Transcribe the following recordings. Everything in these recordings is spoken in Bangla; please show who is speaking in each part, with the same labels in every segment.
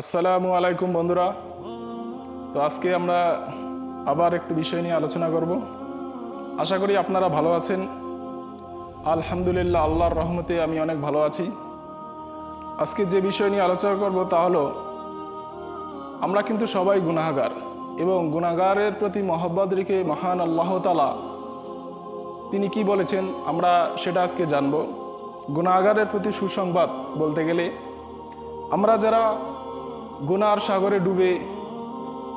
Speaker 1: আসসালামু আলাইকুম বন্ধুরা। তো আজকে আমরা আবার একটি বিষয় নিয়ে আলোচনা করব। আশা করি আপনারা ভালো আছেন। আলহামদুলিল্লাহ, আল্লাহর রহমতে আমি অনেক ভালো আছি। আজকে যে বিষয় নিয়ে আলোচনা করব তা হলো, আমরা কিন্তু সবাই গুনাহগার এবং গুনাহগারের প্রতি মহব্বত রেখে মহান আল্লাহ তালা তিনি কি বলেছেন আমরা সেটা আজকে জানব। গুনাহগারের প্রতি সুসংবাদ বলতে গেলে, আমরা যারা গুনার সাগরে ডুবে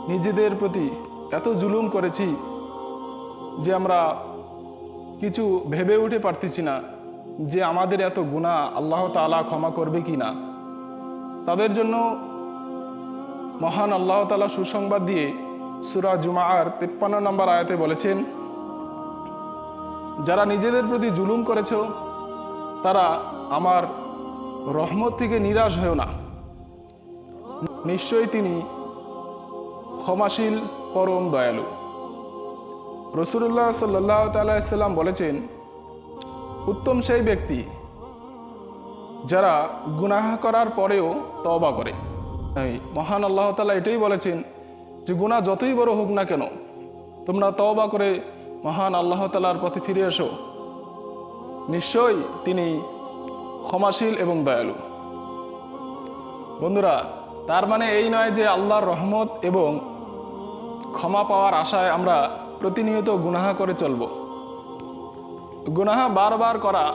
Speaker 1: নিজেদের প্রতি এত জুলুম করেছি যে আমরা কিছু ভেবে উঠে পারতেছি না যে আমাদের এত গুণা আল্লাহ তালা ক্ষমা করবে কি না তাদের জন্য মহান আল্লাহ তালা সুসংবাদ দিয়ে সুরা জুমার তিপ্পান্ন নম্বর আয়াতে বলেছেন, যারা নিজেদের প্রতি জুলুম করেছ, তারা আমার রহমত থেকে নিরাশ হয়েও না। নিশ্চয়ই তিনি ক্ষমাশীল, পরম দয়ালু। রসুল্লাহ সাল্লাহ তাল্লাম বলেছেন, উত্তম সেই ব্যক্তি যারা গুনাহ করার পরেও তওবা করে। মহান আল্লাহ তালা এটাই বলেছেন যে, গুনাহ যতই বড় হোক না কেন, তোমরা তওবা করে মহান আল্লাহ তালার পথে ফিরে এসো। নিশ্চয়ই তিনি ক্ষমাশীল এবং দয়ালু। বন্ধুরা তার মানে এই নয় যে আল্লাহর রহমত এবং ক্ষমা পাওয়ার আশায় আমরা প্রতিনিয়ত গুনাহা করে চলব। গুনাহা বারবার করা,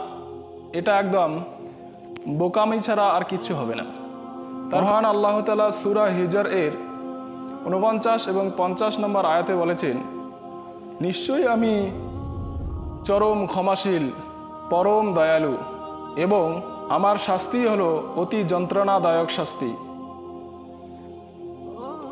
Speaker 1: এটা একদম বোকামি ছাড়া আর কিচ্ছু হবে না। তার মহান আল্লাহ তালা সুরা হিজার এর উনপঞ্চাশ এবং পঞ্চাশ নম্বর আয়াতে বলেছেন, নিশ্চয়ই আমি চরম ক্ষমাশীল, পরম দয়ালু এবং আমার শাস্তি হলো অতি যন্ত্রণাদায়ক শাস্তি।